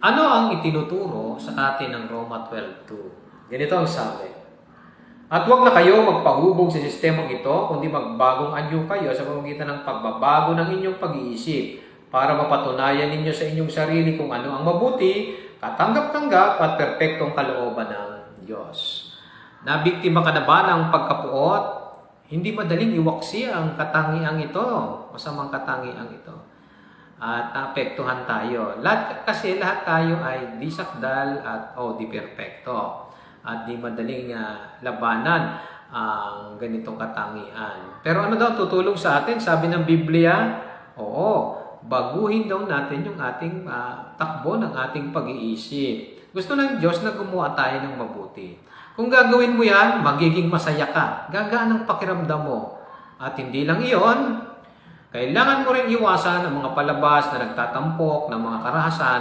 Ano ang itinuturo sa atin ng Roma 12.2? Ganito ang sabi. At huwag na kayo magpahubog sa sistemang ito, kundi magbagong anyo kayo sa pamamagitan ng pagbabago ng inyong pag-iisip para mapatunayan ninyo sa inyong sarili kung ano ang mabuti, katanggap-tanggap at perpektong kalooban ng Diyos. Nabiktima ka na ba ng pagkapuot? Hindi madaling iwaksi ang katangiang ito, masamang katangiang ito. At naapektuhan tayo. Lahat, kasi lahat tayo ay di sakdal at o di perpekto. At di madaling ah, labanan ang ganitong katangian. Pero ano daw tutulong sa atin? Sabi ng Biblia, oo, baguhin daw natin yung ating ah, takbo ng ating pag-iisip. Gusto ng Diyos na gumawa tayo ng mabuti. Kung gagawin mo yan, magiging masaya ka. Gagaan ang pakiramdam mo. At hindi lang iyon, kailangan mo rin iwasan ang mga palabas na nagtatampok ng mga karahasan